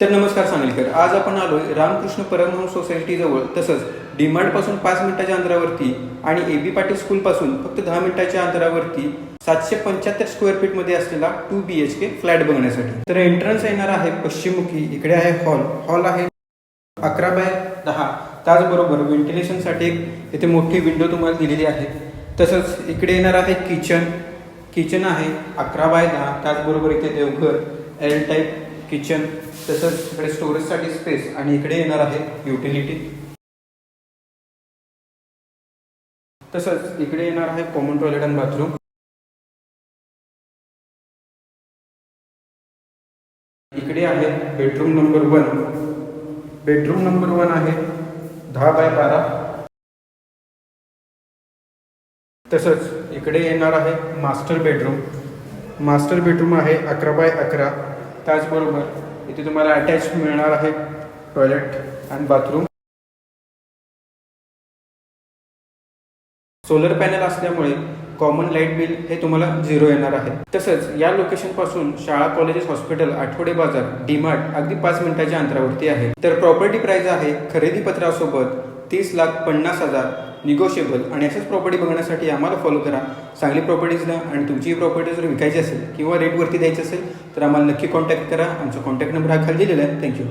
तर नमस्कार सांगलीकर आज आपण आलोय रामकृष्ण परमहंस सोसायटीजवळ तसंच डीमार्टपासून पाच मिनिटाच्या अंतरावरती आणि ए बी पाटील स्कूल पासून फक्त दहा मिनिटाच्या अंतरावरती सातशे पंच्याहत्तर स्क्वेअर फीटमध्ये असलेला two B H K flat बघण्यासाठी. तर एंट्रन्स येणार आहे पश्चिममुखी इकडे आहे हॉल हॉल आहे अकरा बाय दहा. त्याचबरोबर व्हेंटिलेशनसाठी इथे मोठी विंडो तुम्हाला दिलेली आहे. तसंच इकडे येणार आहे किचन किचन आहे अकरा बाय दहा. त्याचबरोबर इथे देवघर एल टाईप किचन तसंच इकडे स्टोरेजसाठी स्पेस आणि इकडे येणार आहे युटिलिटी तसंच इकडे येणार आहे कॉमन टॉयलेट आणि बाथरूम इकडे आहे bedroom number one bedroom number one आहे दहा बाय बारा. तसंच इकडे येणार आहे मास्टर बेडरूम मास्टर बेडरूम आहे अकरा बाय अकरा. त्याचबरोबर इथे तुम्हाला अटॅच मिळणार आहे टॉयलेट आणि बाथरूम सोलर पॅनल असल्यामुळे कॉमन लाइट बिल हे तुम्हाला झिरो येणार आहे. तसंच या लोकेशनपासून शाळा कॉलेजेस हॉस्पिटल आठवडे बाजार डीमार्ट अगदी पाच मिनिटाच्या अंतरावरती आहे. तर प्रॉपर्टी प्राइस आहे खरेदी पत्रासोबत तीस लाख पन्नास हजार निगोशिएबल आणि अशाच प्रॉपर्टी बघण्यासाठी आम्हाला फॉलो करा. चांगली प्रॉपर्टीजला आणि तुमची प्रॉपर्टी जर विकायची असेल किंवा रेटवरती द्यायची असेल तर आम्हाला नक्की कॉन्टॅक्ट करा. आमचा कॉन्टॅक्ट नंबर हा खाली दिलेला आहे. थँक्यू